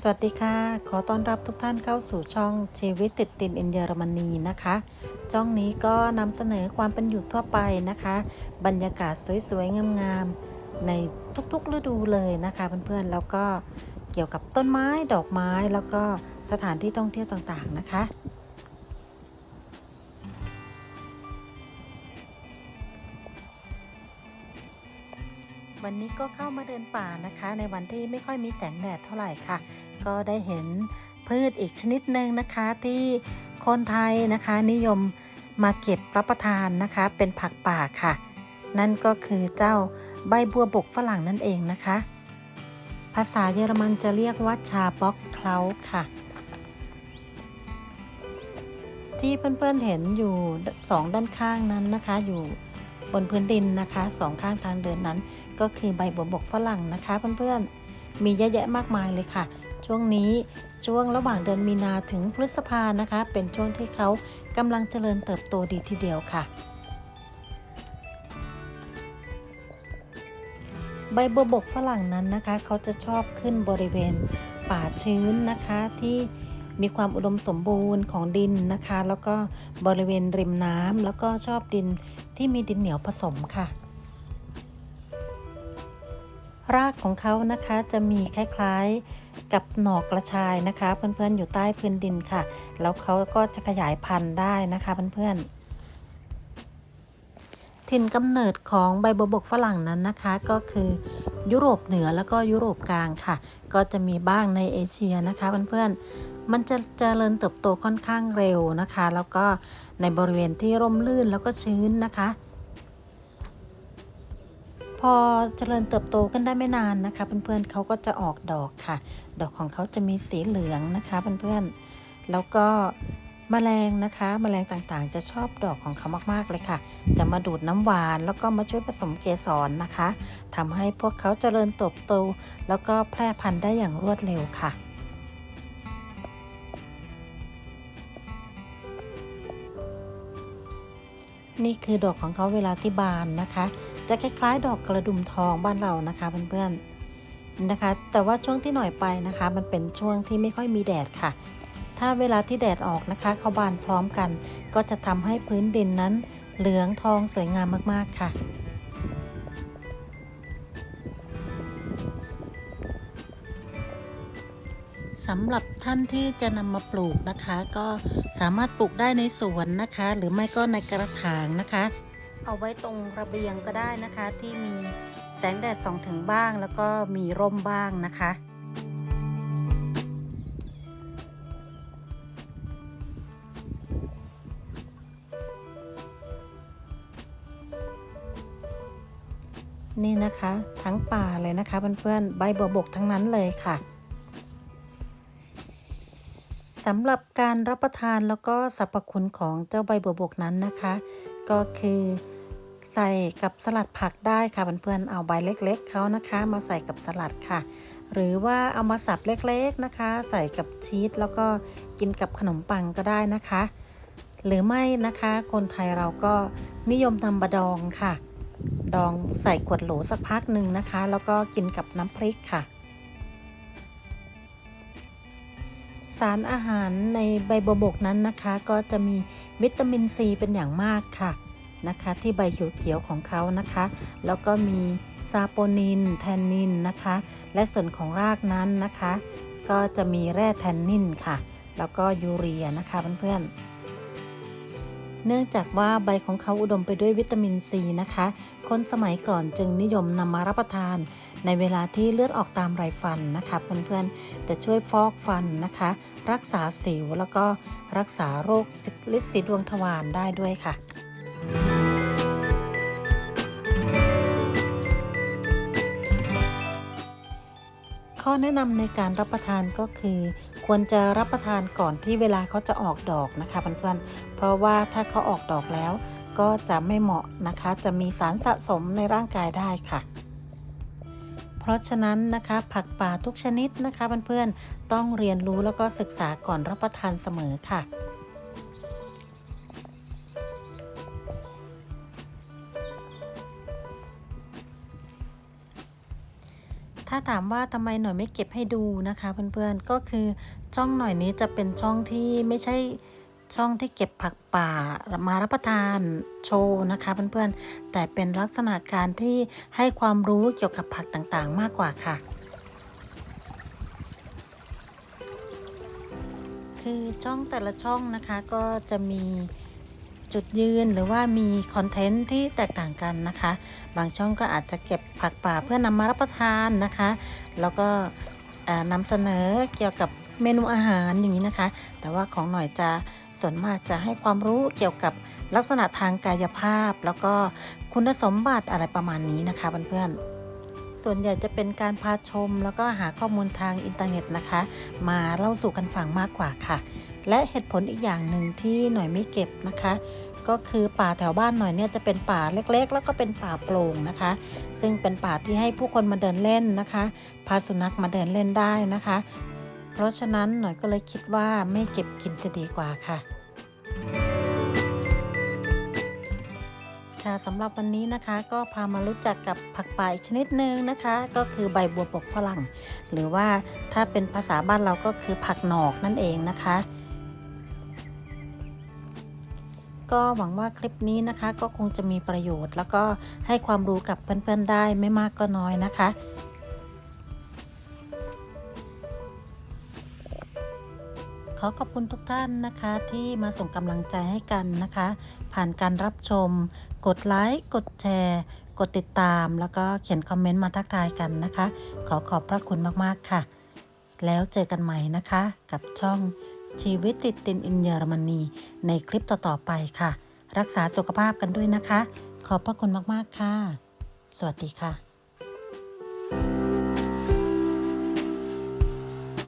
สวัสดีค่ะ ขอต้อนรับทุกท่านเข้าสู่ช่องชีวิตติดตินอินเยอรมนีนะคะ ช่องนี้ก็นำเสนอความเป็นอยู่ทั่วไปนะคะ บรรยากาศสวยๆ งามๆ ในทุกๆฤดูเลยนะคะเพื่อนๆ แล้วก็เกี่ยวกับต้นไม้ดอกไม้แล้วก็สถานที่ท่องเที่ยวต่างๆนะคะ วันนี้ก็เข้ามาเดินป่านะคะ ในวันที่ไม่ค่อยมีแสงแดดเท่าไหร่ค่ะ ก็ได้เห็นพืชอีกชนิดหนึ่งนะคะที่คนไทยนะคะนิยมมาเก็บรับประทานนะคะเป็นผักป่าค่ะ นั่นก็คือเจ้าใบบัวบกฝรั่งนั่นเองนะคะ ภาษาเยอรมันจะเรียกว่าชาบ็อกเคลาค่ะ ที่เพื่อนๆเห็นอยู่สองด้านข้างนั้นนะคะอยู่ บนพื้นดินนะคะสองข้างทางเดินนั้น ก็คือใบบัวบกฝรั่งนะคะเพื่อนๆ มีเยอะแยะมากมายเลยค่ะ ช่วงนี้ช่วงระหว่างเดือนมีนาถึงพฤษภานะคะ เป็นช่วงที่เขากำลังเจริญเติบโตดีทีเดียวค่ะใบบัวบกฝรั่งนั้นนะคะ เขาจะชอบขึ้นบริเวณป่าชื้นนะคะที่ มีความอุดมสมบูรณ์ของดินนะคะ แล้วก็บริเวณริมน้ำแล้วก็ชอบดินที่มีดินเหนียวผสมค่ะ รากของเขานะคะจะมีคล้ายๆกับหน่อกระชายนะคะ เพื่อนๆอยู่ใต้พื้นดินค่ะ แล้วเขาก็จะขยายพันธุ์ได้นะคะเพื่อนๆถิ่นกำเนิดของใบบัวบกฝรั่งนั้นนะคะก็คือยุโรปเหนือแล้วก็ยุโรปกลางค่ะ ก็จะมีบ้างในเอเชียนะคะเพื่อนๆ มันจะเจริญเติบโตค่อนข้างเร็วนะคะ แล้วก็ในบริเวณที่ร่มรื่นแล้วก็ชื้นนะคะ พอเจริญเติบโตขึ้นได้ไม่นานนะคะเพื่อนๆเขาก็จะออกดอกค่ะ ดอกของเขาจะมีสีเหลืองนะคะเพื่อนๆแล้วก็แมลงนะคะแมลงต่างๆ จะชอบดอกของเขามากๆเลยค่ะ จะมาดูดน้ำหวานแล้วก็มาช่วยผสมเกสรนะคะทำให้พวกเขาเจริญเติบโต แล้วก็แพร่พันธุ์ได้อย่างรวดเร็วค่ะ นี่คือดอกของเขาเวลาที่บานนะคะ จะคล้ายๆ ดอกกระดุมทองบ้านเรานะคะเพื่อนๆนะคะ แต่ว่าช่วงที่หน่อยไปนะคะ มันเป็นช่วงที่ไม่ค่อยมีแดดค่ะ ถ้าเวลาที่แดดออกนะคะ เขาบานพร้อมกัน ก็จะทำให้พื้นดินนั้นเหลืองทองสวยงามมากๆค่ะ สำหรับท่านที่จะนำมาปลูกนะคะ ก็สามารถปลูกได้ในสวนนะคะ หรือไม่ก็ในกระถางนะคะ เอาไว้ตรงระเบียงก็ได้นะคะ ที่มีแสงแดดส่องถึงบ้าง แล้วก็มีร่มบ้างนะคะนี่นะคะ ทั้งป่าเลยนะคะเพื่อนๆใบบัวบกทั้งนั้นเลยค่ะ สำหรับการรับประทานแล้วก็สรรพคุณของเจ้าใบบัวบกนั้นนะคะ ก็คือใส่กับสลัดผักได้ค่ะเพื่อนๆเอาใบเล็กๆเขานะคะ มาใส่กับสลัดค่ะ หรือว่าเอามาสับเล็กๆนะคะ ใส่กับชีสแล้วก็กินกับขนมปังก็ได้นะคะ หรือไม่นะคะคนไทยเราก็นิยมทำบะดองค่ะ ดองใส่ขวดโหลสักพักหนึ่งนะคะ แล้วก็กินกับน้ำพริกค่ะารอาหารในใบบัวบกนั้นนะคะ ก็จะมีวิตามินซีเป็นอย่างมากค่ะนะคะ ที่ใบเขียวๆของเขานะคะ แล้วก็มีซาโปนิน แทนนินนะคะ และส่วนของรากนั้นนะคะ ก็จะมีแร่แทนนินค่ะ แล้วก็ยูเรียนะคะเพื่อนๆ เนื่องจากว่าใบของเขาอุดมไปด้วยวิตามินซีนะคะ คนสมัยก่อนจึงนิยมนำมารับประทาน ในเวลาที่เลือดออกตามไรฟันนะคะเพื่อนๆ จะช่วยฟอกฟันนะคะ รักษาสิวแล้วก็รักษาโรคลิดสีดวงทวารได้ด้วยค่ะข้อแนะนำในการรับประทานก็คือ ควรจะรับประทานก่อนที่เวลาเขาจะออกดอกนะคะเพื่อนๆเพราะว่าถ้าเขาออกดอกแล้ว ก็จะไม่เหมาะนะคะ จะมีสารสะสมในร่างกายได้ค่ะ เพราะฉะนั้นนะคะผักป่าทุกชนิดนะคะเพื่อนๆต้องเรียนรู้แล้วก็ศึกษาก่อนรับประทานเสมอค่ะ ถ้าถามว่าทำไมหน่อยไม่เก็บให้ดูนะคะ เพื่อนๆ ก็คือช่องหน่อยนี้จะเป็นช่องที่ไม่ใช่ช่องที่เก็บผักป่ามารับประทานโชว์นะคะเพื่อนๆ แต่เป็นลักษณะการที่ให้ความรู้เกี่ยวกับผักต่างๆ มากกว่าค่ะ คือช่องแต่ละช่องนะคะก็จะมี จุดยืนหรือว่ามีคอนเทนต์ที่แตกต่างกันนะคะ บางช่องก็อาจจะเก็บผักป่าเพื่อนำมารับประทานนะคะ แล้วก็นำเสนอเกี่ยวกับเมนูอาหารอย่างนี้นะคะ แต่ว่าของหน่อยจะส่วนมากจะให้ความรู้เกี่ยวกับลักษณะทางกายภาพ แล้วก็คุณสมบัติอะไรประมาณนี้นะคะเพื่อนๆ ส่วนใหญ่จะเป็นการพาชม แล้วก็หาข้อมูลทางอินเทอร์เน็ตนะคะ มาเล่าสู่กันฟังมากกว่าค่ะ และเหตุผลอีกอย่างหนึ่งที่หน่อยไม่เก็บนะคะ ก็คือป่าแถวบ้านหน่อยเนี่ยจะเป็นป่าเล็กๆ แล้วก็เป็นป่าโปร่งนะคะ ซึ่งเป็นป่าที่ให้ผู้คนมาเดินเล่นนะคะพาสุนัขมาเดินเล่นได้นะคะ เพราะฉะนั้นหน่อยก็เลยคิดว่าไม่เก็บกินจะดีกว่าค่ะค่ะสำหรับวันนี้นะคะก็พามารู้จักกับผักป่าอีกชนิดหนึ่งนะคะ ก็คือใบบัวบกฝรั่ง หรือว่าถ้าเป็นภาษาบ้านเราก็คือผักหนอกนั่นเองนะคะ ก็หวังว่าคลิปนี้นะคะ ก็คงจะมีประโยชน์ แล้วก็ให้ความรู้กับเพื่อนๆได้ไม่มากก็น้อยนะคะขอขอบคุณทุกท่านนะคะที่มาส่งกำลังใจให้กันนะคะ ผ่านการรับชม กดไลค์กดแชร์ กดติดตาม แล้วก็เขียนคอมเมนต์มาทักทายกันนะคะ ขอขอบพระคุณมากๆค่ะ แล้วเจอกันใหม่นะคะ กับช่อง ชีวิตติดตินอินเยอรมนีในคลิปต่อ ๆ ไปค่ะ รักษาสุขภาพกันด้วยนะคะ ขอบพระคุณมาก ๆ ค่ะ สวัสดีค่ะ